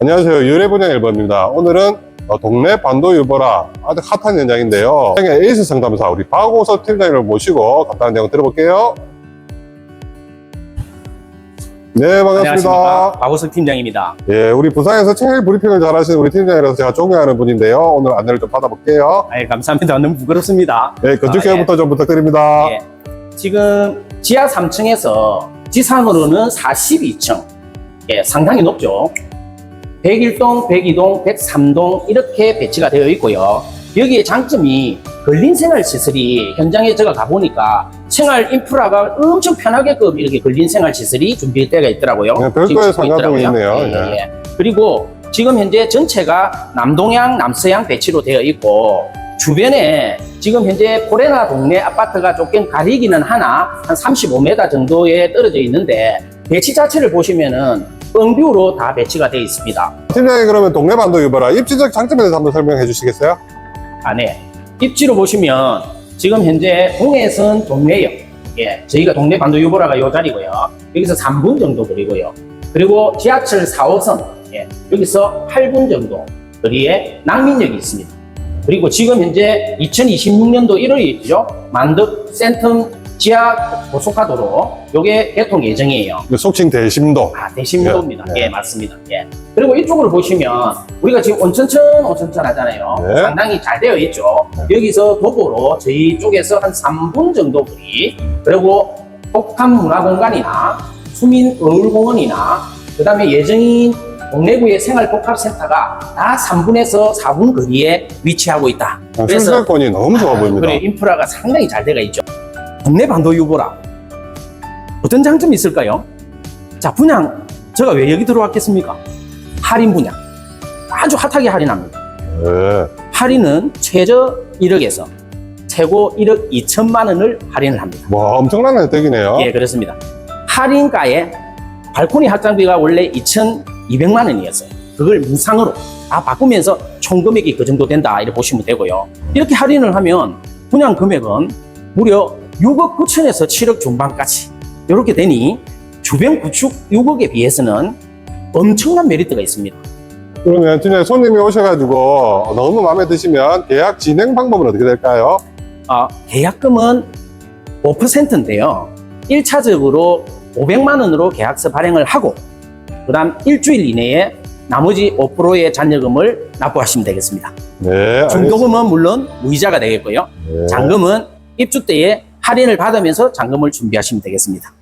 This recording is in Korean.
안녕하세요. 유래분양 1번입니다. 오늘은 어, 동네 반도 유보라 아주 핫한 현장인데요. 현장의 에이스 상담사 우리 박호섭 팀장님을 모시고 간단한 내용 들어볼게요. 네, 반갑습니다. 박호석 팀장입니다. 예, 우리 부산에서 제일 브리핑을 잘하시는 우리 팀장이라서 제가 존경하는 분인데요. 오늘 안내를 좀 받아볼게요. 아, 감사합니다. 너무 부끄럽습니다. 네, 건축계부터 좀 부탁드립니다. 예. 지금 지하 3층에서 지상으로는 42층. 예, 상당히 높죠. 101동, 102동, 103동 이렇게 배치가 되어 있고요. 여기에 장점이 근린 생활 시설이 현장에 제가 가보니까 생활 인프라가 엄청 편하게끔 이렇게 근린 생활 시설이 준비되어 있더라고요. 네, 별도의 상가동이. 있네요. 예, 예. 그리고 지금 현재 전체가 남동향, 남서향 배치로 되어 있고 주변에 지금 현재 포레나 동네 아파트가 조금 가리기는 하나 한 35m 정도에 떨어져 있는데 배치 자체를 보시면은 뻥뷰로 다 배치가 되어 있습니다. 팀장님 그러면 동네 반도 유보라 입지적 장점에 대해서 한번 설명해 주시겠어요? 안에 입지로 보시면 지금 현재 동해선 동래역 예, 저희가 동네 반도 유보라가 요 자리고요. 여기서 3분 정도 거리고요. 그리고 지하철 4호선 예, 여기서 8분 정도 거리에 낭민역이 있습니다. 그리고 지금 현재 2026년도 1월이죠. 만덕 센텀 지하 고속화도로 요게 개통 예정이에요. 그 속칭 대심도. 아, 대신도입니다. 네. 예, 맞습니다. 예. 그리고 이쪽으로 보시면 우리가 지금 온천천 온천천 하잖아요. 네. 상당히 잘 되어 있죠. 네. 여기서 도보로 저희 쪽에서 한 3분 정도 거리 그리고 독한 문화공간이나 수민 어울공원이나 그 다음에 예정인 동래구의 생활복합센터가 다 3분에서 4분 거리에 위치하고 있다. 아, 출세권이 너무 좋아 보입니다. 그래 인프라가 상당히 잘 되어 있죠. 동네 반도 유보라. 어떤 장점이 있을까요? 자, 분양. 제가 왜 여기 들어왔겠습니까? 할인 분양. 아주 핫하게 할인합니다. 네. 할인은 최저 1억에서 최고 1억 2천만 원을 할인을 합니다. 와, 엄청난 혜택이네요. 예, 그렇습니다. 할인가에 발코니 확장비가 원래 2,200만 원이었어요. 그걸 무상으로 다 바꾸면서 총 금액이 그 정도 된다 이렇게 보시면 되고요. 이렇게 할인을 하면 분양 금액은 무려 6억 9천에서 7억 중반까지 이렇게 되니 주변 구축 6억에 비해서는 엄청난 메리트가 있습니다. 그러면 진짜 손님이 오셔가지고 너무 마음에 드시면 계약 진행 방법은 어떻게 될까요? 아, 계약금은 5%인데요. 1차적으로 500만 원으로 계약서 발행을 하고 그 다음 일주일 이내에 나머지 5%의 잔여금을 납부하시면 되겠습니다. 네. 중도금은 물론 무이자가 되겠고요. 네. 잔금은 입주 때에 할인을 받으면서 잔금을 준비하시면 되겠습니다.